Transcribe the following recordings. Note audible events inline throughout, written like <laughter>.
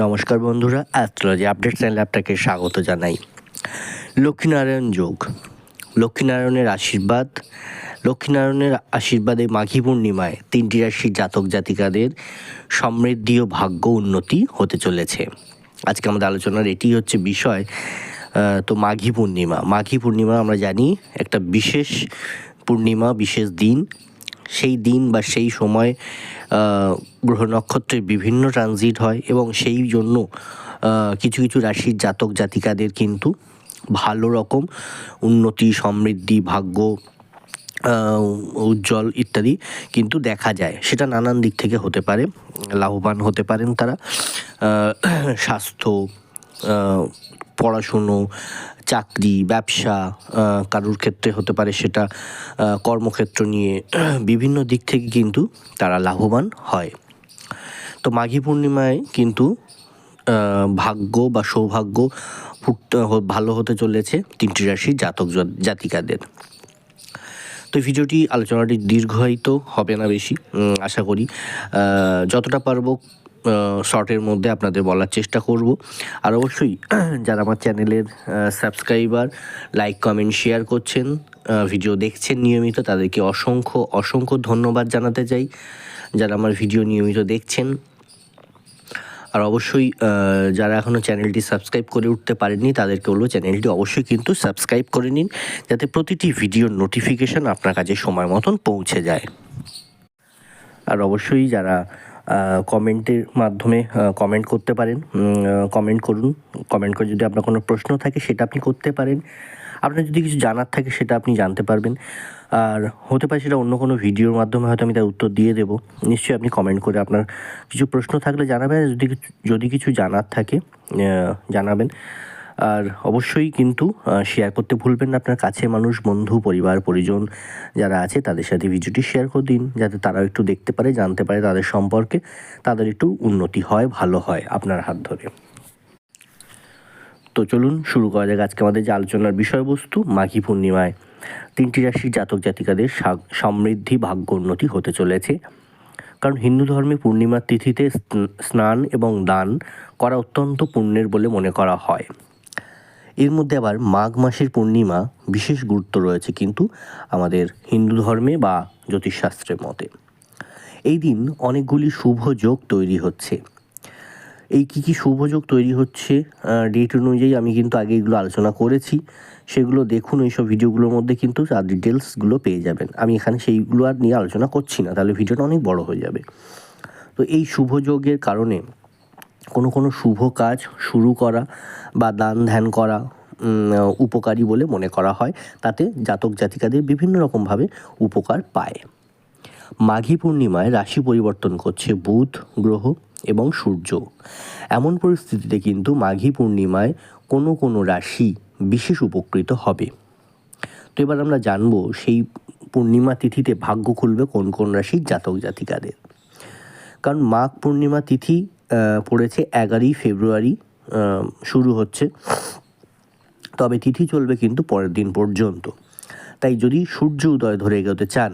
নমস্কার বন্ধুরা astrology update চ্যানেলে আপনাকে স্বাগত জানাই। লক্ষ্মীনারায়ণ যোগ। লক্ষ্মীনারায়ণের আশীর্বাদ, লক্ষ্মীনারায়ণের আশীর্বাদে মাঘী পূর্ণিমায় তিনটি রাশির জাতক জাতিকাদের সমৃদ্ধি ও ভাগ্য উন্নতি হতে চলেছে। আজকে আমাদের আলোচনার এটি হচ্ছে বিষয় তো মাঘী পূর্ণিমা। মাঘী পূর্ণিমা আমরা জানি একটা বিশেষ পূর্ণিমা, বিশেষ দিন। সেই দিন বা সেই সময় গ্রহ নক্ষত্রের বিভিন্ন ট্রানজিট হয় এবং সেই জন্য কিছু কিছু রাশির জাতক জাতিকাদের কিন্তু ভালো রকম উন্নতি, সমৃদ্ধি, ভাগ্য উজ্জ্বল ইত্যাদি কিন্তু দেখা যায়। সেটা নানান দিক থেকে হতে পারে, লাভবান হতে পারেন তারা। <clears throat> স্বাস্থ্য পড়াশুনো, চাকরি, ব্যবসা কারুর ক্ষেত্রে হতে পারে সেটা কর্মক্ষেত্র নিয়ে, <clears throat> বিভিন্ন দিক থেকে কিন্তু তারা লাভবান হয়। তো মাঘী পূর্ণিমায় কিন্তু ভাগ্য বা সৌভাগ্য ফুটতে হ- ভালো হতে চলেছে তিনটি রাশির জাতক জাতিকাদের। তো এই ভিডিওটি, আলোচনাটি দীর্ঘায়িত হবে না বেশি। আশা করি যতটা পারব শর্টের মধ্যে আপনাদের বলার চেষ্টা করব। আর অবশ্যই <clears throat> যারা আমার চ্যানেলের সাবস্ক্রাইবার লাইক কমেন্ট শেয়ার করছেন ভিডিও দেখছেন নিয়মিত, তাদেরকে অসংখ্য অসংখ্য ধন্যবাদ জানাতে চাই। যারা আমার ভিডিও নিয়মিত দেখছেন। আর অবশ্যই যারা এখনও চ্যানেলটি সাবস্ক্রাইব করে উঠতে পারেননি, তাদেরকে বলব চ্যানেলটি অবশ্যই কিন্তু সাবস্ক্রাইব করে নিন, যাতে প্রতিটি ভিডিওর নোটিফিকেশন আপনার কাছে সময় মতন পৌঁছে যায়। আর অবশ্যই যারা কমেন্টের মাধ্যমে কমেন্ট করতে পারেন। কমেন্ট করুন। কমেন্ট করে যদি আপনার কোনো প্রশ্ন থাকে, সেটা আপনি করতে পারেন। আপনার যদি কিছু জানার থাকে, সেটা আপনি জানতে পারবেন। আর হতে পারে সেটা অন্য কোনো ভিডিওর মাধ্যমে হয়তো আমি তার উত্তর দিয়ে দেবো। নিশ্চয়ই আপনি কমেন্ট করে আপনার কিছু প্রশ্ন থাকলে জানাবেন। যদি যদি কিছু জানার থাকে জানাবেন। আর অবশ্যই কিন্তু শেয়ার করতে ভুলবেন না আপনার কাছে মানুষ, বন্ধু, পরিবার, পরিজন যারা আছে, তাদের সাথে ভিডিওটি শেয়ার করে দিন, যাতে তারাও একটু দেখতে পারে, জানতে পারে তাদের সম্পর্কে, তাদের একটু উন্নতি হয়, ভালো হয় আপনার হাত ধরে। তো চলুন শুরু করা যাক আজকে আমাদের যে আলোচনার বিষয়বস্তু, মাঘী পূর্ণিমায়। তিনটি রাশির জাতক জাতিকাদের সমৃদ্ধি, ভাগ্য উন্নতি হতে চলেছে। কারণ হিন্দু ধর্মে পূর্ণিমার তিথিতে স্নান এবং দান করা অত্যন্ত পুণ্যের বলে মনে করা হয়। এর মধ্যে আবার মাঘ মাসের পূর্ণিমা বিশেষ গুরুত্ব রয়েছে কিন্তু আমাদের হিন্দু ধর্মে বা জ্যোতিষশাস্ত্রের মতে। এই দিন অনেকগুলি শুভ যোগ তৈরি হচ্ছে। এই কী কী শুভযোগ তৈরি হচ্ছে ডেট অনুযায়ী আমি কিন্তু আগে এগুলো আলোচনা করেছি। সেগুলো দেখুন, এইসব ভিডিওগুলোর মধ্যে কিন্তু তার ডিটেলসগুলো পেয়ে যাবেন। আমি এখানে সেইগুলো আর নিয়ে আলোচনা করছি না, তাহলে ভিডিওটা অনেক বড় হয়ে যাবে। তো এই শুভযোগের কারণে কোনো কোনো শুভ কাজ শুরু করা বা দান ধ্যান করা উপকারী বলে মনে করা হয়। তাতে জাতক জাতিকাদের বিভিন্ন রকমভাবে উপকার পায়। মাঘী পূর্ণিমায় রাশি পরিবর্তন করছে বুধ, গ্রহ এবং সূর্য। এমন পরিস্থিতিতে কিন্তু মাঘী পূর্ণিমায় কোনো কোনো রাশি বিশেষ উপকৃত হবে। তো এবার আমরা জানব সেই পূর্ণিমা তিথিতে ভাগ্য খুলবে কোন কোন রাশির জাতক জাতিকাদের। কারণ মাঘ পূর্ণিমা তিথি পড়েছে এগারোই ফেব্রুয়ারি শুরু হচ্ছে। তবে তিথি চলবে কিন্তু পরের দিন পর্যন্ত। তাই যদি সূর্য উদয় ধরে এগোতে চান,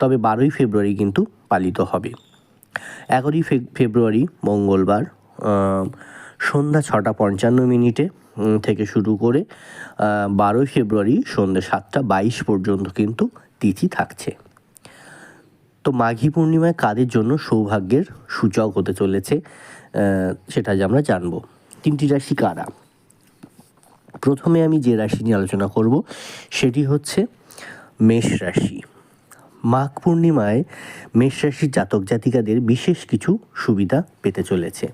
তবে বারোই ফেব্রুয়ারি কিন্তু পালিত হবে। এগারোই ফেব্রুয়ারি, মঙ্গলবার সন্ধ্যা ছটা পঞ্চান্ন মিনিটে থেকে শুরু করে বারোই ফেব্রুয়ারি সন্ধ্যে সাতটা বাইশ পর্যন্ত কিন্তু তিথি থাকছে। তো মাঘী পূর্ণিমায় কাদের জন্য সৌভাগ্যের সূচক হতে চলেছে সেটা যে আমরা জানব। তিনটি রাশি কারা? প্রথমে আমি যে রাশি নিয়ে আলোচনা করব, সেটি হচ্ছে মেষ রাশি। মাঘ পূর্ণিমায় মেষ রাশির জাতক জাতিকাদের বিশেষ কিছু সুবিধা পেতে চলেছে।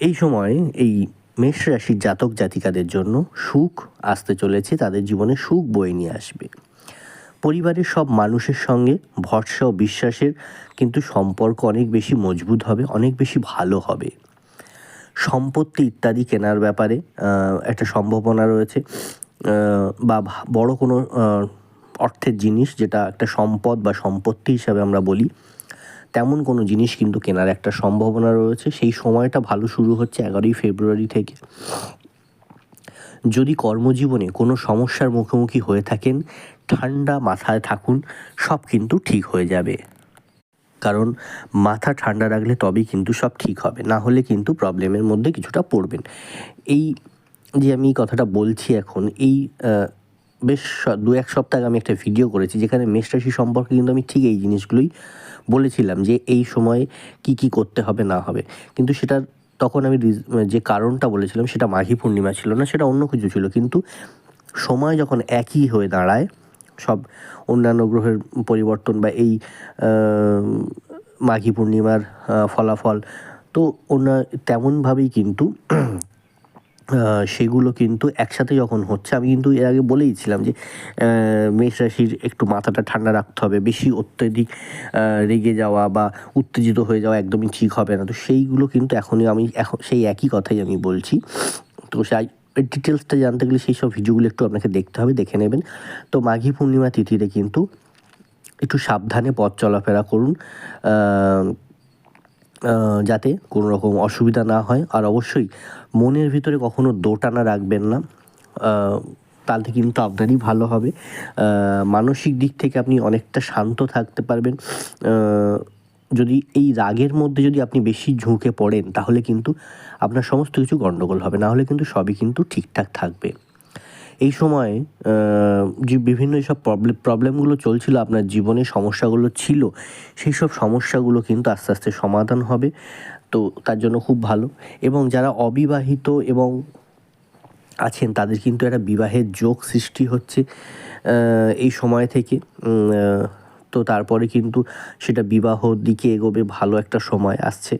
এই সময় এই মেষ রাশির জাতক জাতিকাদের জন্য সুখ আসতে চলেছে, তাদের জীবনে সুখ বয়ে নিয়ে আসবে। পরিবারের সব মানুষের সঙ্গে ভরসা ও বিশ্বাসের কিন্তু সম্পর্ক অনেক বেশি মজবুত হবে, অনেক বেশি ভালো হবে। সম্পত্তি ইত্যাদি কেনার ব্যাপারে একটা সম্ভাবনা রয়েছে। বা বড় কোনো অর্থের জিনিস যেটা একটা সম্পদ বা সম্পত্তি হিসাবে আমরা বলি, তেমন কোনো জিনিস কিন্তু কেনার একটা সম্ভাবনা রয়েছে। সেই সময়টা ভালো শুরু হচ্ছে এগারোই ফেব্রুয়ারি থেকে। যদি কর্মজীবনে কোনো সমস্যার মুখোমুখি হয়ে থাকেন ঠান্ডা মাথায় থাকুন, সব কিন্তু ঠিক হয়ে যাবে। কারণ মাথা ঠান্ডা রাখলে তবেই কিন্তু সব ঠিক হবে, না হলে কিন্তু প্রবলেমের মধ্যে কিছুটা পড়বেন। এই যে আমি কথাটা বলছি এখন, এই বেশ দু এক সপ্তাহ আগে আমি একটা ভিডিও করেছি যেখানে মেষ রাশি সম্পর্কে কিন্তু আমি ঠিক এই জিনিসগুলোই বলেছিলাম যে এই সময়ে কি কি করতে হবে, না হবে। কিন্তু সেটার তখন আমি যে কারণটা বলেছিলাম সেটা মাঘী পূর্ণিমা ছিল না, সেটা অন্য কিছু ছিল। কিন্তু সময় যখন একই হয়ে দাঁড়ায় সব অন্যান্য গ্রহের পরিবর্তন বা এই মাঘী পূর্ণিমার ফলাফল। তো অন্য তেমনভাবেই কিন্তু সেগুলো কিন্তু একসাথে যখন হচ্ছে, আমি কিন্তু এর আগে বলেইছিলাম যে মেষ রাশির একটু মাথাটা ঠান্ডা রাখতে হবে। বেশি অত্যধিক রেগে যাওয়া বা উত্তেজিত হয়ে যাওয়া একদমই ঠিক হবে না। তো সেইগুলো কিন্তু এখনই আমি, এখন সেই একই কথাই আমি বলছি। তো সেই ডিটেলসটা জানতে গেলে সেই সব ভিডিওগুলো একটু আপনাকে দেখতে হবে, দেখে নেবেন। তো মাঘী পূর্ণিমা তিথিতে কিন্তু একটু সাবধানে পথ চলাফেরা করুন যাতে কোনো রকম অসুবিধা না হয়। আর অবশ্যই মনের ভিতরে কখনো দোটানা রাখবেন না। তাতে কিন্তু আপনারই ভালো হবে। মানসিক দিক থেকে আপনি অনেকটা শান্ত থাকতে পারবেন। যদি এই রাগের মধ্যে যদি আপনি বেশি ঝুঁকে পড়েন, তাহলে কিন্তু আপনার সমস্ত কিছু গণ্ডগোল হবে। না হলে কিন্তু সবই কিন্তু ঠিকঠাক থাকবে। এই সময়ে যে বিভিন্ন এইসব প্রবলেম প্রবলেমগুলো চলছিল, আপনার জীবনে সমস্যাগুলো ছিল, সেই সব সমস্যাগুলো কিন্তু আস্তে আস্তে সমাধান হবে। তো তার জন্য খুব ভালো। এবং যারা অবিবাহিত এবং আছেন, তাদের কিন্তু একটা বিবাহের যোগ সৃষ্টি হচ্ছে এই সময় থেকে। তো তারপরে কিন্তু সেটা বিবাহ দিকে এগোবে ভালো একটা সময় আসছে।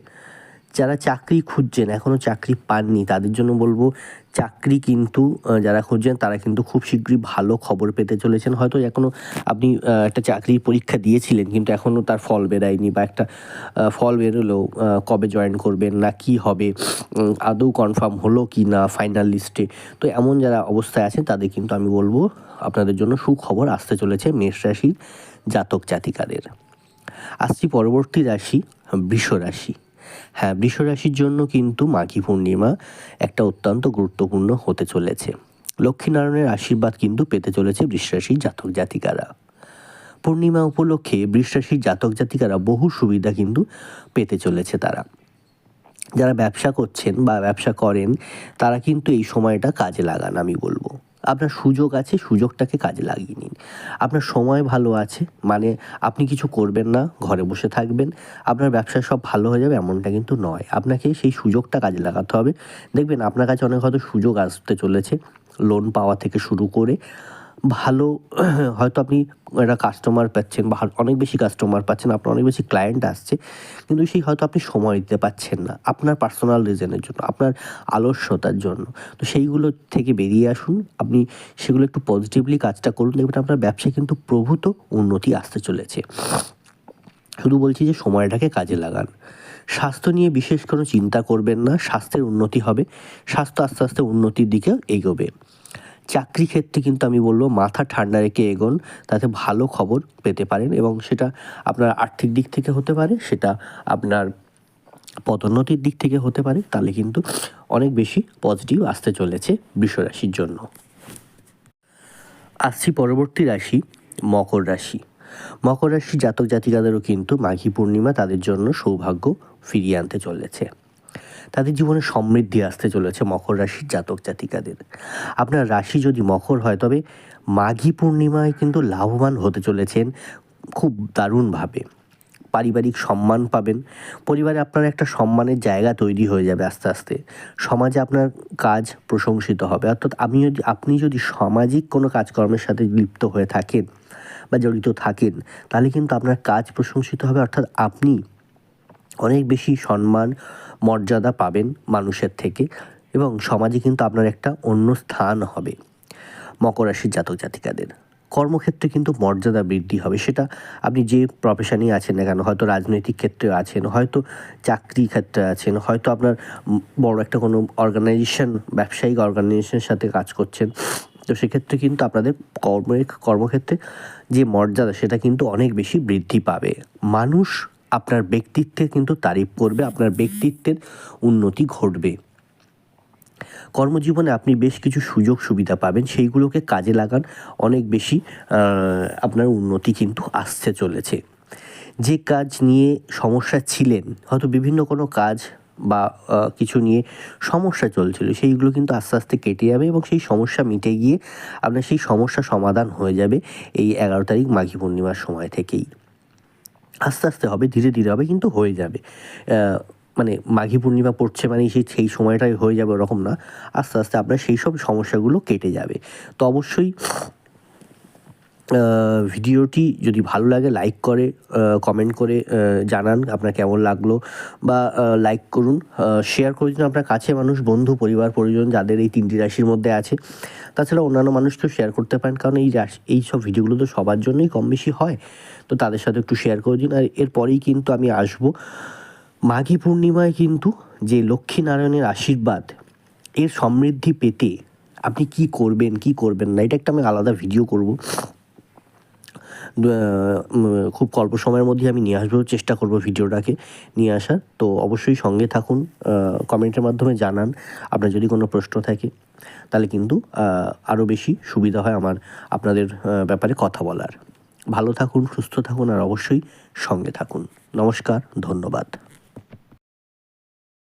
যারা চাকরি খুঁজছেন এখনও চাকরি পাননি, তাদের জন্য বলব চাকরি কিন্তু যারা খুঁজছেন তারা কিন্তু খুব শীঘ্রই ভালো খবর পেতে চলেছেন। হয়তো এখনও আপনি একটা চাকরির পরীক্ষা দিয়েছিলেন কিন্তু এখনও তার ফল বেরায়নি বা একটা ফল বেরোলেও কবে জয়েন করবেন, না কি হবে আদৌ কনফার্ম হলো কি না ফাইনাল লিস্টে। তো এমন যারা অবস্থায় আছেন তাদের কিন্তু আমি বলব আপনাদের জন্য সুখবর আসতে চলেছে মেষ রাশির। জাতক জাতিকাদের। আসছি পরবর্তী রাশি বৃষ রাশি। হ্যাঁ বৃষ রাশির জন্য কিন্তু মাঘী পূর্ণিমা একটা অত্যন্ত গুরুত্বপূর্ণ হতে চলেছে। লক্ষ্মীনারায়ণের আশীর্বাদ কিন্তু পেতে চলেছে বৃষ রাশির জাতক জাতিকারা। পূর্ণিমা উপলক্ষে বৃষ রাশির জাতক জাতিকারা বহু সুবিধা কিন্তু পেতে চলেছে তারা। যারা ব্যবসা করছেন বা ব্যবসা করেন, তারা কিন্তু এই সময়টা কাজে লাগান, আমি বলব। আপনার সুযোগ আছে, সুযোগটাকে কাজে লাগিয়ে নিন। আপনার সময় ভালো আছে মানে আপনি কিছু করবেন না, ঘরে বসে থাকবেন, আপনার ব্যবসা সব ভালো হয়ে যাবে, এমনটা কিন্তু নয়। আপনাকে সেই সুযোগটা কাজে লাগাতে হবে। দেখবেন আপনার কাছে অনেক হয়তো সুযোগ আসতে চলেছে লোন পাওয়া থেকে শুরু করে ভালো, <clears throat> হয়তো আপনি একটা কাস্টমার পাচ্ছেন বা অনেক বেশি কাস্টমার পাচ্ছেন, আপনার অনেক বেশি ক্লায়েন্ট আসছে, কিন্তু সেই হয়তো আপনি সময় দিতে পারছেন না আপনার পার্সোনাল রিজনের জন্য, আপনার আলস্যতার জন্য। তো সেইগুলো থেকে বেরিয়ে আসুন, আপনি সেগুলো একটু পজিটিভলি কাজটা করুন, দেখবেন আপনার ব্যবসায় কিন্তু প্রভূত উন্নতি আসতে চলেছে। শুধু বলছি যে সময়টাকে কাজে লাগান। স্বাস্থ্য নিয়ে বিশেষ কোনো চিন্তা করবেন না, স্বাস্থ্যের উন্নতি হবে, স্বাস্থ্য আস্তে আস্তে উন্নতির দিকে এগোবে। চাকরি ক্ষেত্রে কিন্তু আমি বলব মাথা ঠান্ডা রেখে এগোন, তাতে ভালো খবর পেতে পারেন এবং সেটা আপনার আর্থিক দিক থেকে হতে পারে, সেটা আপনার পদোন্নতির দিক থেকে হতে পারে, তাহলে কিন্তু অনেক বেশি পজিটিভ আসতে চলেছে বৃষরাশির জন্য। আসছি পরবর্তী রাশি, মকর রাশি। মকর রাশি জাতক জাতিকাদেরও কিন্তু মাঘী পূর্ণিমা তাদের জন্য সৌভাগ্য ফিরিয়ে আনতে চলেছে। তাদের জীবনে সমৃদ্ধি আসতে চলেছে মকর রাশির জাতক জাতিকাদের। আপনার রাশি যদি মকর হয়, তবে মাঘী পূর্ণিমায় কিন্তু লাভবান হতে চলেছেন খুব দারুণভাবে। পারিবারিক সম্মান পাবেন, পরিবারে আপনার একটা সম্মানের জায়গা তৈরি হয়ে যাবে আস্তে আস্তে। সমাজে আপনার কাজ প্রশংসিত হবে। অর্থাৎ আমি যদি, আপনি যদি সামাজিক কোনো কাজকর্মের সাথে লিপ্ত হয়ে থাকেন বা জড়িত থাকেন, তাহলে কিন্তু আপনার কাজ প্রশংসিত হবে। অর্থাৎ আপনি অনেক বেশি সম্মান মর্যাদা পাবেন মানুষের থেকে এবং সমাজে কিন্তু আপনার একটা অন্য স্থান হবে মকর রাশির জাতক জাতিকাদের। কর্মক্ষেত্রে কিন্তু মর্যাদা বৃদ্ধি হবে। সেটা আপনি যে প্রফেশনেই আছেন না কেন, হয়তো রাজনৈতিক ক্ষেত্রে আছেন, হয়তো চাকরি ক্ষেত্রে আছেন, হয়তো আপনার বড় একটা কোনো অর্গানাইজেশন ব্যবসায়িক অর্গানাইজেশনের সাথে কাজ করছেন, তো সেক্ষেত্রে কিন্তু আপনাদের কর্মের কর্মক্ষেত্রে যে মর্যাদা, সেটা কিন্তু অনেক বেশি বৃদ্ধি পাবে। মানুষ আপনার ব্যক্তিত্বের কিন্তু তারিফ করবে, আপনার ব্যক্তিত্বের উন্নতি ঘটবে। কর্মজীবনে আপনি বেশ কিছু সুযোগ সুবিধা পাবেন, সেইগুলোকে কাজে লাগান, অনেক বেশি আপনার উন্নতি কিন্তু আসতে চলেছে। যে কাজ নিয়ে সমস্যা ছিলেন, হয়তো বিভিন্ন কোনো কাজ বা কিছু নিয়ে সমস্যা চলছিল, সেইগুলো কিন্তু আস্তে আস্তে কেটে যাবে এবং সেই সমস্যা মিটে গিয়ে আপনার সেই সমস্যা সমাধান হয়ে যাবে এই এগারো তারিখ মাঘী পূর্ণিমার সময় থেকেই। আস্তে আস্তে হবে, ধীরে ধীরে হবে, কিন্তু হয়ে যাবে। মানে মাঘী পূর্ণিমা পড়ছে মানে সেই সেই সময়টাই হয়ে যাবে ওরকম না। আস্তে আস্তে আপনার সেই সব সমস্যাগুলো কেটে যাবে। তো অবশ্যই ভিডিওটি যদি ভালো লাগে লাইক করে কমেন্ট করে জানান আপনার কেমন লাগল বা লাইক করুন। শেয়ার করে দিন আপনার কাছে মানুষ, বন্ধু, পরিবার, পরিজন যাদের এই তিনটি রাশির মধ্যে আছে। তাছাড়া অন্যান্য মানুষকেও শেয়ার করতে পারেন, কারণ এই রাশি, এই সব ভিডিওগুলো তো সবার জন্যই কম বেশি হয়। তো তাদের সাথে একটু শেয়ার করে দিন। আর এরপরেই কিন্তু আমি আসব মাঘী পূর্ণিমায় কিন্তু যে লক্ষ্মীনারায়ণের আশীর্বাদ, এর সমৃদ্ধি পেতে আপনি কি করবেন কি করবেন না, এটা একটা আমি আলাদা ভিডিও করব। খুব অল্প সময়ের মধ্যে আমি নিয়ে আসব, চেষ্টা করব ভিডিওটাকে নিয়ে আসার। তো অবশ্যই সঙ্গে থাকুন কমেন্টের মাধ্যমে জানান, আপনার যদি কোনো প্রশ্ন থাকে, তাহলে কিন্তু আরও বেশি সুবিধা হয় আমার, আপনাদের ব্যাপারে কথা বলার। ভালো থাকুন, সুস্থ থাকুন, আর অবশ্যই সঙ্গে থাকুন। নমস্কার, ধন্যবাদ।